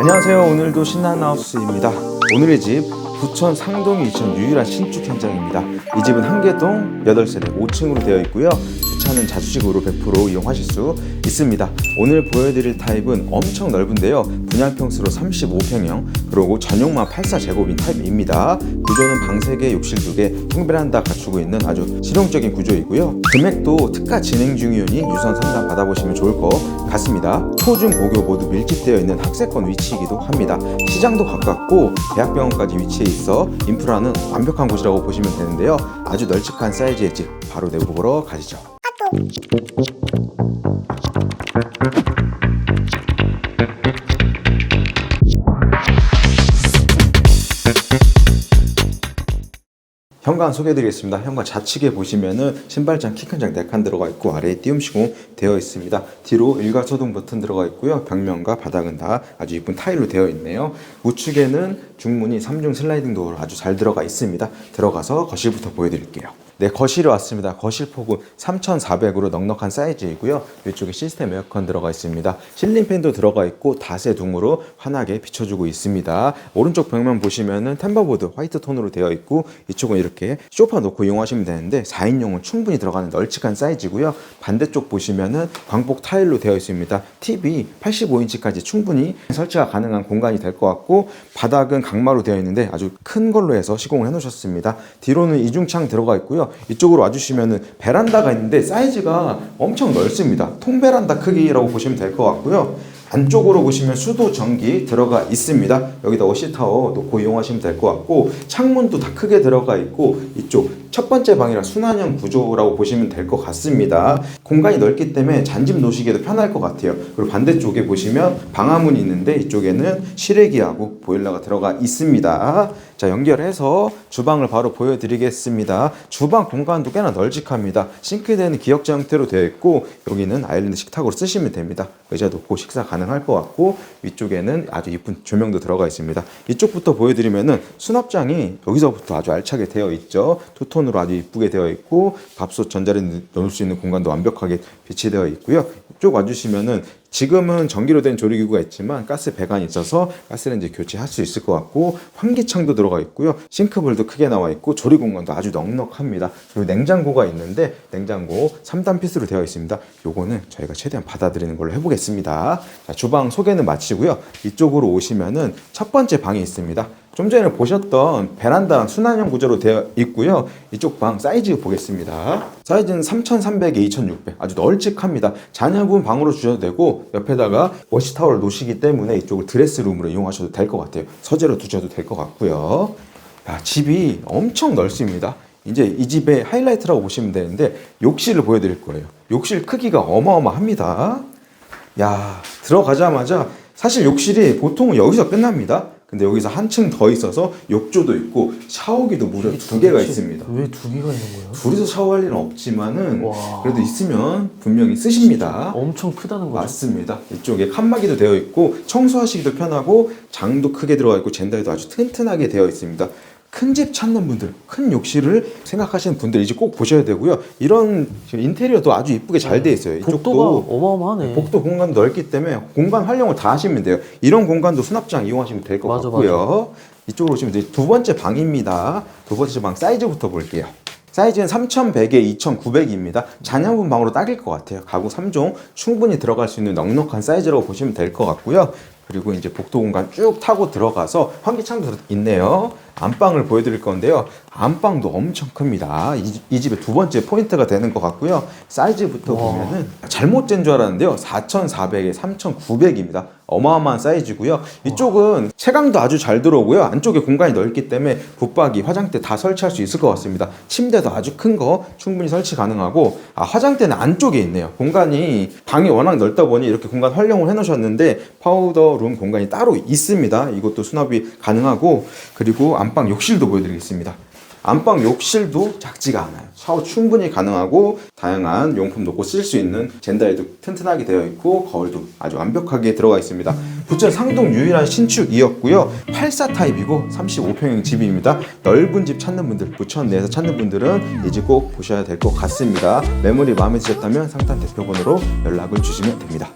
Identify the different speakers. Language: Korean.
Speaker 1: 안녕하세요. 오늘도 신나는 하우스입니다. 오늘의 집 부천 상동이 이천 유일한 신축 현장입니다. 이 집은 한계동 8세대 5층으로 되어 있고요. 주차는 자주식으로 100% 이용하실 수 있습니다. 오늘 보여드릴 타입은 엄청 넓은데요. 분양평수로 35평형 그리고 전용만 84제곱인 타입입니다. 구조는 방 3개, 욕실 2개, 통베란다 갖추고 있는 아주 실용적인 구조이고요. 금액도 특가 진행 중이오니 유선 상담 받아보시면 좋을 것 같습니다. 초중 고교 모두 밀집되어 있는 학세권 위치이기도 합니다. 시장도 가깝고 대학병원까지 위치해 있어 인프라는 완벽한 곳이라고 보시면 되는데요. 아주 널찍한 사이즈의 집 바로 내보러 가시죠. 현관 소개해드리겠습니다. 현관 좌측에 보시면은 신발장 키큰장 4칸 들어가 있고 아래에 띄움 시공 되어 있습니다. 뒤로 일괄 소등 버튼 들어가 있고요. 벽면과 바닥은 다 아주 이쁜 타일로 되어 있네요. 우측에는 중문이 3중 슬라이딩 도어로 아주 잘 들어가 있습니다. 들어가서 거실부터 보여드릴게요. 네, 거실이 왔습니다. 거실 폭은 3,400으로 넉넉한 사이즈이고요. 이쪽에 시스템 에어컨 들어가 있습니다. 실링팬도 들어가 있고 다세 둥으로 환하게 비춰주고 있습니다. 오른쪽 벽면 보시면은 템버보드 화이트 톤으로 되어 있고 이쪽은 이렇게 소파 놓고 이용하시면 되는데 4인용은 충분히 들어가는 널찍한 사이즈고요. 반대쪽 보시면은 광폭 타일로 되어 있습니다. TV 85인치까지 충분히 설치가 가능한 공간이 될 것 같고 바닥은 강마로 되어 있는데 아주 큰 걸로 해서 시공을 해 놓으셨습니다. 뒤로는 이중창 들어가 있고요. 이쪽으로 와주시면은 베란다가 있는데 사이즈가 엄청 넓습니다. 통베란다 크기라고 보시면 될 것 같고요. 안쪽으로 보시면 수도 전기 들어가 있습니다. 여기다 워시타워 놓고 이용하시면 될 것 같고 창문도 다 크게 들어가 있고 이쪽 첫 번째 방이라 순환형 구조라고 보시면 될 것 같습니다. 공간이 넓기 때문에 잔집 놓으시기도 편할 것 같아요. 그리고 반대쪽에 보시면 방화문이 있는데 이쪽에는 실외기하고 보일러가 들어가 있습니다. 자 연결해서 주방을 바로 보여드리겠습니다. 주방 공간도 꽤나 널찍합니다. 싱크대는 기역자 형태로 되어 있고 여기는 아일랜드 식탁으로 쓰시면 됩니다. 의자 놓고 식사 가능할 것 같고 위쪽에는 아주 이쁜 조명도 들어가 있습니다. 이쪽부터 보여드리면은 수납장이 여기서부터 아주 알차게 되어 있죠. 투 톤으로 아주 이쁘게 되어 있고 밥솥 전자레인지 넣을 수 있는 공간도 완벽하게 비치되어 있고요. 이쪽 와주시면은 지금은 전기로 된 조리기구가 있지만 가스 배관이 있어서 가스레인지 교체할 수 있을 것 같고 환기창도 들어가 있고요. 싱크볼도 크게 나와 있고 조리 공간도 아주 넉넉합니다. 그리고 냉장고가 있는데 냉장고 3단 피스로 되어 있습니다. 요거는 저희가 최대한 받아들이는 걸로 해보겠습니다. 자, 주방 소개는 마치고요. 이쪽으로 오시면은 첫 번째 방이 있습니다. 좀 전에 보셨던 베란다 순환형 구조로 되어 있고요. 이쪽 방 사이즈 보겠습니다. 사이즈는 3,300에 2,600 아주 널찍합니다. 자녀분 방으로 주셔도 되고 옆에다가 워시타워를 놓으시기 때문에 이쪽을 드레스룸으로 이용하셔도 될 것 같아요. 서재로 두셔도 될 것 같고요. 야, 집이 엄청 넓습니다. 이제 이 집의 하이라이트라고 보시면 되는데 욕실을 보여드릴 거예요. 욕실 크기가 어마어마합니다. 야 들어가자마자 사실 욕실이 보통은 여기서 끝납니다. 근데 여기서 한층 더 있어서 욕조도 있고 샤워기도 무려 두 개가 있습니다.
Speaker 2: 왜 두 개가 있는 거예요?
Speaker 1: 둘이서 샤워할 일은 없지만은
Speaker 2: 와.
Speaker 1: 그래도 있으면 분명히 쓰십니다.
Speaker 2: 엄청 크다는 거죠?
Speaker 1: 맞습니다. 이쪽에 칸막이도 되어 있고 청소하시기도 편하고 장도 크게 들어가 있고 젠더에도 아주 튼튼하게 되어 있습니다. 큰 집 찾는 분들, 큰 욕실을 생각하시는 분들 이제 꼭 보셔야 되고요. 이런 인테리어도 아주 이쁘게 잘 돼 있어요.
Speaker 2: 복도가
Speaker 1: 이쪽도
Speaker 2: 어마어마하네.
Speaker 1: 복도 공간도 넓기 때문에 공간 활용을 다 하시면 돼요. 이런 공간도 수납장 이용하시면 될 것
Speaker 2: 맞아,
Speaker 1: 같고요. 이쪽으로 오시면 이제 두 번째 방입니다. 두 번째 방 사이즈부터 볼게요. 사이즈는 3,100에 2,900입니다. 자녀분 방으로 딱일 것 같아요. 가구 3종 충분히 들어갈 수 있는 넉넉한 사이즈라고 보시면 될 것 같고요. 그리고 이제 복도 공간 쭉 타고 들어가서 환기창도 있네요. 안방을 보여드릴 건데요. 안방도 엄청 큽니다. 이, 이 집의 두 번째 포인트가 되는 것 같고요. 사이즈부터
Speaker 2: 와.
Speaker 1: 보면은 잘못 잰 줄 알았는데요. 4,400에 3,900입니다. 어마어마한 사이즈고요. 이쪽은 채광도 아주 잘 들어오고요. 안쪽에 공간이 넓기 때문에 붙박이, 화장대 다 설치할 수 있을 것 같습니다. 침대도 아주 큰 거 충분히 설치 가능하고 아, 화장대는 안쪽에 있네요. 공간이 방이 워낙 넓다 보니 이렇게 공간 활용을 해놓으셨는데 파우더 룸 공간이 따로 있습니다. 이것도 수납이 가능하고 그리고 안방 욕실도 보여드리겠습니다. 안방 욕실도 작지가 않아요. 샤워 충분히 가능하고 다양한 용품 놓고 쓸 수 있는 젠다에도 튼튼하게 되어 있고 거울도 아주 완벽하게 들어가 있습니다. 부천 상동 유일한 신축이었고요. 84 타입이고 35평형 집입니다. 넓은 집 찾는 분들, 부천 내에서 찾는 분들은 이 집 꼭 보셔야 될 것 같습니다. 매물이 마음에 드셨다면 상단 대표번호로 연락을 주시면 됩니다.